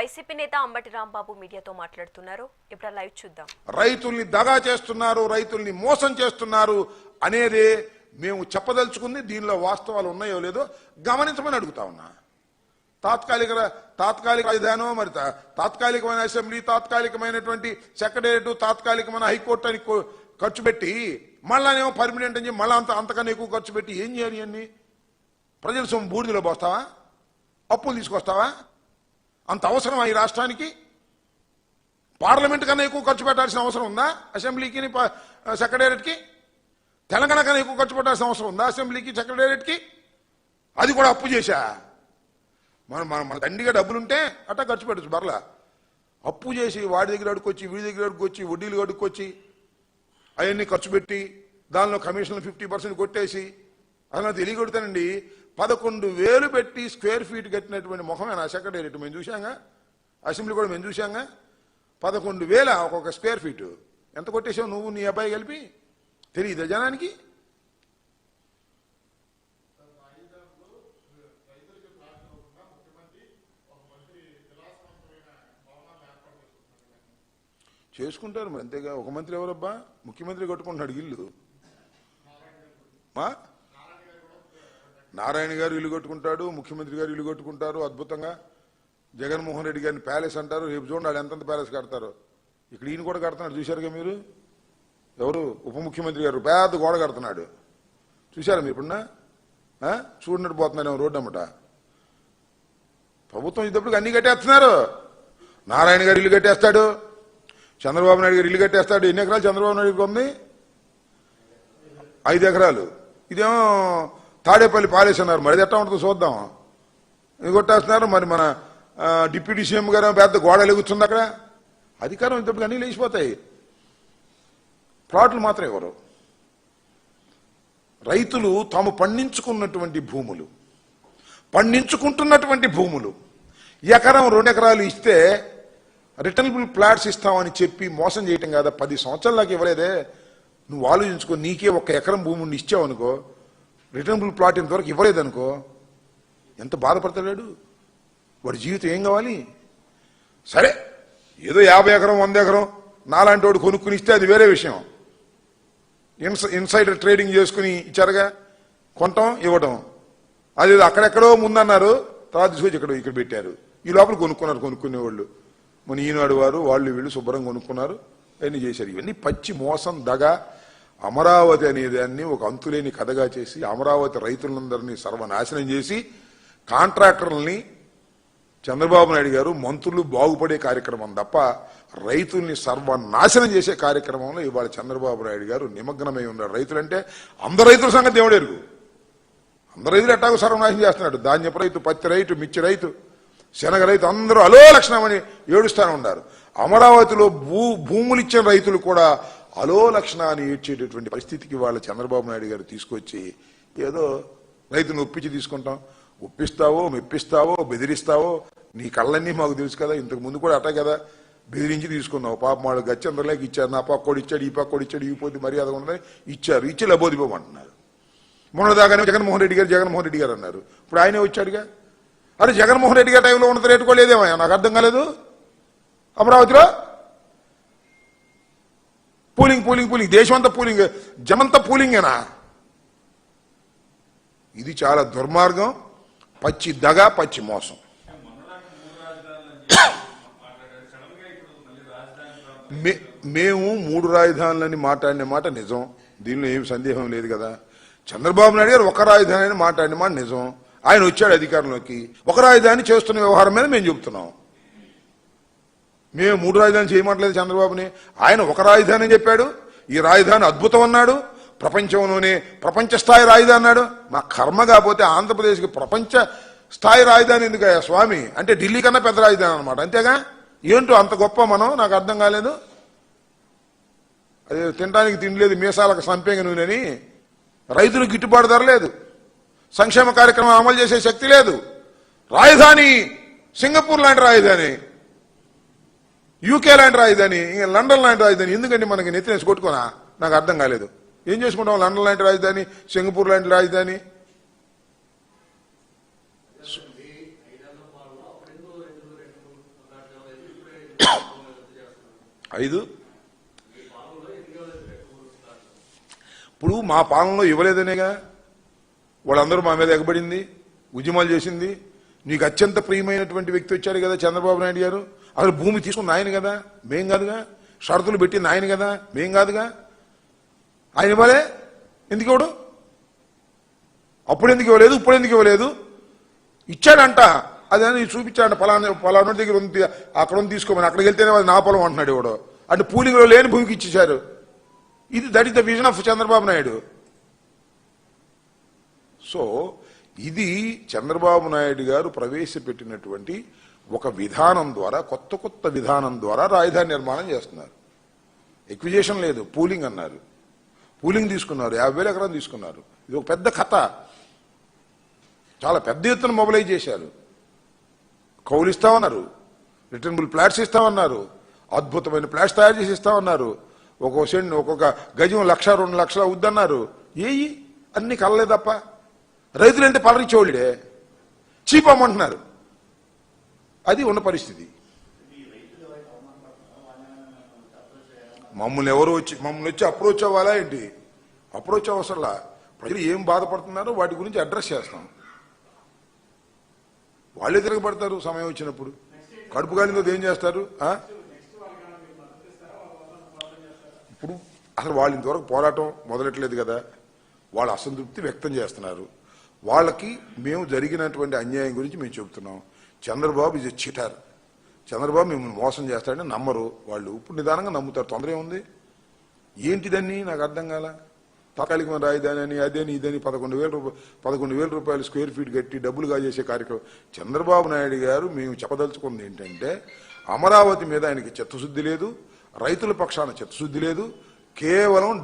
YCP నేత అంబటి రాంబాబు మీడియాతో మాట్లాడుతున్నారు. ఇప్పుడు లైవ్ చూద్దాం. రైతుల్ని దగా చేస్తున్నారు రైతుల్ని మోసం చేస్తున్నారు అనేదే మేము చెప్పదలుచుకుంది. దీనిలో వాస్తవాలు ఉన్నాయో లేదో గమనించమని అడుగుతా ఉన్నా. తాత్కాలిక తాత్కాలిక విధానం మరి తాత్కాలికమైన అసెంబ్లీ తాత్కాలికమైనటువంటి సెక్రటేరియట్ తాత్కాలికమైన హైకోర్టు అని ఖర్చు పెట్టి మళ్ళానేమో పర్మనెంట్ అని మళ్ళీ మళ్ళా అంత అంతకన్నా ఎక్కువ ఖర్చు పెట్టి ఏం చేయాలి అన్ని ప్రజల సొమ్ము బూడిదలో పోస్తావా? అప్పులు తీసుకొస్తావా? అంత అవసరమా ఈ రాష్ట్రానికి? పార్లమెంట్ కన్నా ఎక్కువ ఖర్చు పెట్టాల్సిన అవసరం ఉందా? అసెంబ్లీకి సెక్రటేరియట్కి? తెలంగాణ కన్నా ఎక్కువ ఖర్చు పెట్టాల్సిన అవసరం ఉందా అసెంబ్లీకి సెక్రటేరియట్కి? అది కూడా అప్పు చేశా. మనం మన మన దండిగా డబ్బులుంటే అట్టా ఖర్చు పెట్టచ్చు బర్లా అప్పు చేసి వాడి దగ్గర అడుక్కొచ్చి వీడి దగ్గర అడుక్కొచ్చి వడ్డీలు అడుక్కొచ్చి అవన్నీ ఖర్చు పెట్టి దానిలో కమిషన్లు ఫిఫ్టీ పర్సెంట్ కొట్టేసి అసలు తెలియకొడతానండి పదకొండు వేలు పెట్టి స్క్వేర్ ఫీట్ కట్టినటువంటి ముఖమేనా సెక్రటేరియట్ మేము చూశాంగా. అసెంబ్లీ కూడా మేము చూశాంగా. పదకొండు వేల ఒక్కొక్క స్క్వేర్ ఫీటు. ఎంత కొట్టేసావు నువ్వు నీ అబ్బాయి కలిపి? తెలియదా జనానికి? చేసుకుంటారు మరి అంతేగా. ఒక మంత్రి ఎవరబ్బా? ముఖ్యమంత్రి కట్టుకుంటున్నాడు ఇల్లు. మా? నారాయణ గారు ఇల్లు కట్టుకుంటాడు ముఖ్యమంత్రి గారు ఇల్లు కట్టుకుంటారు అద్భుతంగా. జగన్మోహన్ రెడ్డి గారిని ప్యాలెస్ అంటారు రేపు చూడండి వాళ్ళు ఎంతంత ప్యాలెస్ కడతారు. ఇక్కడ ఈయన కూడా కడుతున్నాడు చూశారుగా మీరు? ఎవరు? ఉప ముఖ్యమంత్రి గారు పెద్ద గోడ కడుతున్నాడు. చూశారా మీరు ఇప్పుడున్నా? చూడనట్టు పోతున్నాడు రోడ్డు అమ్మట. ప్రభుత్వం ఇదప్పుడు అన్ని కట్టేస్తున్నారు. నారాయణ గారు ఇల్లు కట్టేస్తాడు చంద్రబాబు నాయుడు గారు ఇల్లు కట్టేస్తాడు. ఎన్ని ఎకరాలు చంద్రబాబు నాయుడు ఉంది? ఐదు ఎకరాలు. ఇదేమో తాడేపల్లి పాలేస్తున్నారు మరి ఎట్లా ఉంటుందో చూద్దాం. ఇది కొట్టేస్తున్నారు? మరి మన డిప్యూటీ సీఎం గారు పెద్ద గోడ ఎగుతుంది అక్కడ? అధికారం ఇంతప్పుడు అన్నీ లేచిపోతాయి. ప్లాట్లు మాత్రం ఇవ్వరు రైతులు తాము పండించుకున్నటువంటి భూములు పండించుకుంటున్నటువంటి భూములు ఎకరం రెండు ఎకరాలు ఇస్తే రిటర్నబుల్ ప్లాట్స్ ఇస్తామని చెప్పి మోసం చేయటం కాదా? పది సంవత్సరాలకు ఇవ్వలేదే. నువ్వు ఆలోచించుకో నీకే ఒక ఎకరం భూమిని ఇచ్చావు అనుకో రిటర్నబుల్ ప్లాట్ ఇంతవరకు ఇవ్వలేదనుకో ఎంత బాధపడతాడు వాడి జీవితం ఏం కావాలి? సరే ఏదో యాభై ఎకరం వంద ఎకరం నాలాంటి వాడు కొనుక్కుని ఇస్తే అది వేరే విషయం. ఇన్స్ ఇన్సైడర్ ట్రేడింగ్ చేసుకుని ఇచ్చారుగా కొనటం ఇవ్వటం. అది అక్కడెక్కడో ముందన్నారు తర్వాత తీసుకొచ్చి ఇక్కడ ఇక్కడ పెట్టారు. ఈ లోపల కొనుక్కున్నారు కొనుక్కునే వాళ్ళు మన ఈనాడు వారు వాళ్ళు వీళ్ళు శుభ్రంగా కొనుక్కున్నారు అన్ని చేశారు. ఇవన్నీ పచ్చి మోసం దగ అమరావతి అనే దాన్ని ఒక అంతులేని కథగా చేసి అమరావతి రైతులందరినీ సర్వనాశనం చేసి కాంట్రాక్టర్లని చంద్రబాబు నాయుడు గారు మంత్రులు బాగుపడే కార్యక్రమం తప్ప రైతుల్ని సర్వనాశనం చేసే కార్యక్రమంలో ఇవాళ చంద్రబాబు నాయుడు గారు నిమగ్నమై ఉన్నారు. రైతులంటే అందరు రైతుల సంగతి దేవుడెరుగు అందరు రైతులు ఎట్టాగో సర్వనాశనం చేస్తున్నాడు ధాన్యపు రైతు పత్తి రైతు మిర్చి రైతు శనగ రైతు అందరూ అలో లక్షణమని ఏడుస్తానే ఉన్నారు. అమరావతిలో భూ భూములు ఇచ్చిన రైతులు కూడా అలో లక్షణాన్ని ఏడ్చేటటువంటి పరిస్థితికి వాళ్ళ చంద్రబాబు నాయుడు గారు తీసుకొచ్చి ఏదో రైతును ఒప్పించి తీసుకుంటాం. ఒప్పిస్తావో మెప్పిస్తావో బెదిరిస్తావో నీ కళ్ళన్నీ మాకు తెలుసు కదా ఇంతకు ముందు కూడా అట్ట కదా. బెదిరించి తీసుకున్నావు. పాప వాళ్ళు గచ్చందరలేక ఇచ్చారు. నా పక్కోడు ఇచ్చాడు ఈ పక్కోడు ఇచ్చాడు ఈ పోతే మర్యాద ఉండదని ఇచ్చారు. ఇచ్చి లబోదిపోమంటున్నారు. మొన్నదాకానే జగన్మోహన్ రెడ్డి గారు జగన్మోహన్ రెడ్డి గారు అన్నారు. ఇప్పుడు ఆయనే వచ్చాడుగా? అరే జగన్మోహన్ రెడ్డి గారి టైంలో ఉన్నది రేటు కూడా లేదేమో నాకు అర్థం కాలేదు. అమరావతిలో? Pooling pooling pooling. దేశం అంతా పూలింగ్. జమంతా పూలింగేనా? ఇది చాలా దుర్మార్గం. పచ్చి దగ పచ్చి మోసం. మే- మేము మూడు రాజధానులని మాట్లాడిన మాట నిజం. దీనిలో ఏమి సందేహం లేదు కదా. చంద్రబాబు నాయుడు గారు ఒక రాజధాని అని మాట్లాడిన మాట నిజం. ఆయన వచ్చాడు అధికారంలోకి. ఒక రాజధాని చేస్తున్న వ్యవహారం మీద మేము చెబుతున్నాం. మేము మూడు రాజధాని చేయమంటలేదు చంద్రబాబుని. ఆయన ఒక రాజధాని అని చెప్పాడు. ఈ రాజధాని అద్భుతం అన్నాడు. ప్రపంచంలోనే ప్రపంచ స్థాయి రాజధాని అన్నాడు. మా కర్మ కాకపోతే ఆంధ్రప్రదేశ్కి ప్రపంచ స్థాయి రాజధాని ఎందుకయ్యా స్వామి? అంటే ఢిల్లీ కన్నా పెద్ద రాజధాని అనమాట అంతేగా? ఏంటో అంత గొప్ప మనం? నాకు అర్థం కాలేదు. అది తినడానికి తినలేదు మీసాలకు సంపేంగ నూనెని. రైతులు గిట్టుబాటు ధర లేదు. సంక్షేమ కార్యక్రమం అమలు చేసే శక్తి లేదు. రాజధాని సింగపూర్ లాంటి రాజధాని. యూకే లాంటి రాజధాని లండన్ లాంటి రాజధాని. ఎందుకండి మనకి నెత్తినేసి కొట్టుకోనా? నాకు అర్థం కాలేదు. ఏం చేసుకుంటాం? లండన్ లాంటి రాజధాని సింగపూర్ లాంటి రాజధాని. ఐదు. ఇప్పుడు మా పాలనలో ఇవ్వలేదనేగా? వాళ్ళందరూ మా మీద ఎగబడింది ఉద్యమాలు చేసింది. నీకు అత్యంత ప్రియమైనటువంటి వ్యక్తి వచ్చాడు కదా చంద్రబాబు నాయుడు గారు. అసలు భూమి తీసుకున్న ఆయన కదా మేం కాదుగా. షరతులు పెట్టింది ఆయన కదా మేం కాదుగా. ఆయన ఇవ్వలే? ఎందుకు ఇవ్వడు? అప్పుడు ఎందుకు ఇవ్వలేదు? ఇప్పుడు ఎందుకు ఇవ్వలేదు? ఇచ్చాడంట. అదని చూపించాడు పలానా పలానా దగ్గర ఉంది అక్కడ ఉంది తీసుకోమని. అక్కడికి వెళ్తేనే అది నా పొలం అంటున్నాడు ఇవాడు అంటే పూలింగ్లో లేని భూమికి ఇచ్చేశారు. ఇది that is the vision of Chandrababu Naidu. So ఇది చంద్రబాబు నాయుడు గారు ప్రవేశపెట్టినటువంటి ఒక విధానం ద్వారా కొత్త కొత్త విధానం ద్వారా రాజధాని నిర్మాణం చేస్తున్నారు. ఎక్విజేషన్ లేదు పూలింగ్ అన్నారు. పూలింగ్ తీసుకున్నారు యాభై వేల ఎకరాలు తీసుకున్నారు. ఇది ఒక పెద్ద కథ. చాలా పెద్ద ఎత్తున మొబలైజ్ చేశారు. కౌలు ఇస్తామన్నారు. రిటర్నబుల్ ప్లాట్స్ ఇస్తామన్నారు. అద్భుతమైన ప్లాట్స్ తయారు చేసి ఇస్తామన్నారు. ఒక్కొక్క సెండ్ ఒక్కొక్క గజం లక్ష రెండు లక్షలు అవుద్దన్నారు. ఏయి అన్ని కలలే తప్ప. రైతులంటే పలరించేవాళ్ళే చీప్ అమ్మంటున్నారు అది ఉన్న పరిస్థితి. మమ్మల్ని ఎవరు వచ్చి మమ్మల్ని వచ్చి అప్రోచ్ అవ్వాలా ఏంటి? అప్రోచ్ అవసరంలా? ప్రజలు ఏం బాధపడుతున్నారో వాటి గురించి అడ్రస్ చేస్తాం. వాళ్ళే తిరగబడతారు సమయం వచ్చినప్పుడు. కడుపు కాలిందో ఏం చేస్తారు? ఇప్పుడు అసలు వాళ్ళు ఇంతవరకు పోరాటం మొదలెట్టలేదు కదా. వాళ్ళు అసంతృప్తి వ్యక్తం చేస్తున్నారు. వాళ్ళకి మేము జరిగినటువంటి అన్యాయం గురించి మేము చెబుతున్నాం. చంద్రబాబు ఇది చిటార్ చంద్రబాబు మిమ్మల్ని మోసం చేస్తాడని నమ్మరు. వాళ్ళు ఇప్పుడు నిదానంగా నమ్ముతారు. తొందర ఏముంది? ఏంటిదని? నాకు అర్థం కాల. తాత్కాలికమైన రాజధాని అని అదేని ఇదని పదకొండు వేల రూపాయలు పదకొండు వేల రూపాయలు స్క్వేర్ ఫీట్ కట్టి డబ్బులు కాజేసే కార్యక్రమం. చంద్రబాబు నాయుడు గారు మేము చెప్పదలుచుకుంది ఏంటంటే అమరావతి మీద ఆయనకి చిత్తశుద్ధి లేదు. రైతుల పక్షాన చిత్తశుద్ధి లేదు. కేవలం